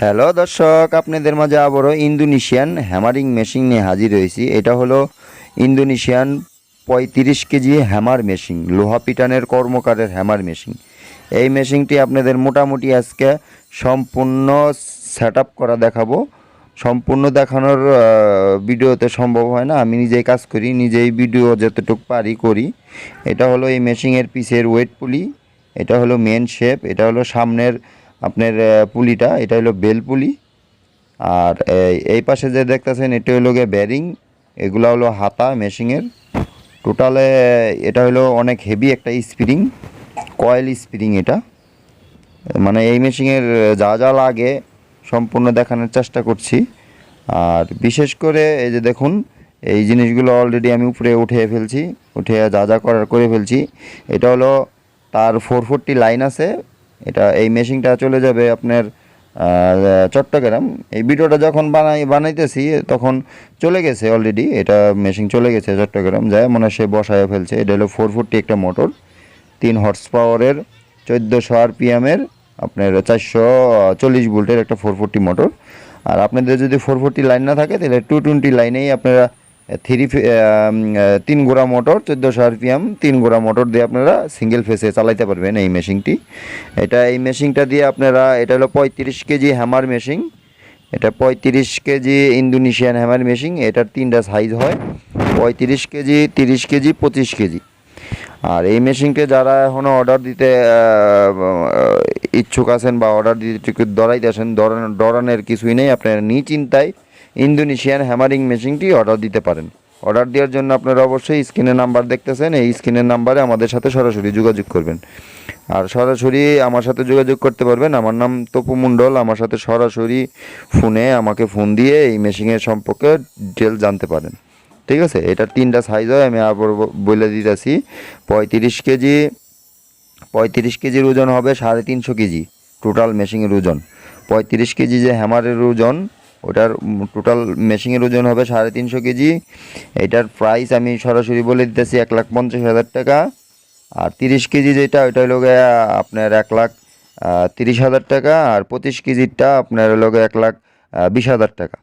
Hello দর্শক, আপনাদের মাঝে আবারও ইন্দোনেশিয়ান হ্যামারিং মেশিন নিয়ে হাজির হয়েছি। এটা হলো ইন্দোনেশিয়ান পঁয়ত্রিশ কেজি হ্যামার মেশিন, লোহা পিটানের কর্মকারের হ্যামার মেশিন। এই মেশিনটি আপনাদের মোটামুটি আজকে সম্পূর্ণ সেট করা দেখাবো। সম্পূর্ণ দেখানোর ভিডিওতে সম্ভব হয় না। আমি নিজেই কাজ করি, নিজেই ভিডিও যতটুকু পারি করি। এটা হলো এই মেশিনের পিসের ওয়েট পুলি এটা হলো মেন শেপ এটা হলো সামনের আপনার পুলিটা, এটা হলো বেল পুলি। আর এই- পাশে যে দেখতেছেন, এটা হলো গিয়ে ব্যারিং, এগুলো হলো হাতা, মেশিনের। টোটালে এটা হলো অনেক হেভি একটা স্প্রিং কয়েল স্প্রিং এটা। মানে এই মেশিনের যা যা লাগে সম্পূর্ণ দেখানোর চেষ্টা করছি। আর বিশেষ করে এই যে দেখুন, এই জিনিসগুলো অলরেডি আমি উপরে উঠে ফেলছি উঠে যা যা করার করে ফেলছি। এটা হলো তার ফোর ফোরটি লাইন আছে এটা এই মেশিনটা চলে যাবে আপনার চট্টগ্রাম। এই ভিডিওটা যখন বানাই, বানাইতেছি, তখন চলে গেছে অলরেডি এটা মেশিন চলে গেছে চট্টগ্রাম, যায় মনে সে বসায় ফেলছে। এটা হলো ফোর ফোরটি একটা মোটর তিন হর্স পাওয়ারের চোদ্দোশো আরপিএমের আপনার চারশো চল্লিশ ভোল্টের একটা ফোর ফোরটি মোটর আর আপনাদের যদি ফোর ফোরটি লাইন না থাকে, তাহলে টু টোয়েন্টি লাইনেই আপনারা থ্রি তিন গোড়া মোটর, চোদ্দোশো আরপিএম, তিন গোড়া মোটর দিয়ে আপনারা সিঙ্গেল ফেসে চালাইতে পারবেন এই মেশিনটি। এটা এই মেশিনটা দিয়ে আপনারা, এটা হলো পঁয়ত্রিশ কেজি হ্যামার মেশিন এটা পঁয়ত্রিশ কেজি ইন্দোনেশিয়ান হ্যামার মেশিন এটার তিনটা সাইজ হয়। পঁয়ত্রিশ কেজি, তিরিশ কেজি, পঁচিশ কেজি। আর এই মেশিনকে যারা এখনও অর্ডার দিতে ইচ্ছুক আছেন বা অর্ডার দিতে দরাইতেছেন দরান- ডরানের কিছুই নেই। আপনারা নিশ্চিন্তায় ইন্দোনেশিয়ান হ্যামারিং মেশিনটি অর্ডার দিতে পারেন। অর্ডার দেওয়ার জন্য আপনারা অবশ্যই স্ক্রিনের নাম্বার দেখতেছেন, এই স্ক্রিনের নাম্বারে আমাদের সাথে সরাসরি যোগাযোগ করবেন। আর সরাসরি আমার সাথে যোগাযোগ করতে পারবেন। আমার নাম তপু মণ্ডল, আমার সাথে সরাসরি ফোনে আমাকে ফোন দিয়ে এই মেশিনের সম্পর্কে ডিটেল জানতে পারেন। ঠিক আছে? এটার তিনটা সাইজ হয়, আমি আবার বলে দিতেছি। পঁয়ত্রিশ কেজি, পঁয়ত্রিশ কেজির ওজন হবে সাড়ে তিনশো কেজি টোটাল মেশিনের ওজন। পঁয়ত্রিশ কেজি যে হ্যামারের ওজন ওটার টোটাল মেশিংয়ের ওজন হবে সাড়ে তিনশো কেজি। এটার প্রাইস আমি সরাসরি বলে দিতেছি এক লাখ পঞ্চাশ হাজার টাকা। আর তিরিশ কেজি যেটা, ওইটা হলো আপনার এক লাখ তিরিশ হাজার টাকা। আর পঁচিশ কেজিরটা আপনার হলো এক লাখ বিশ হাজার টাকা।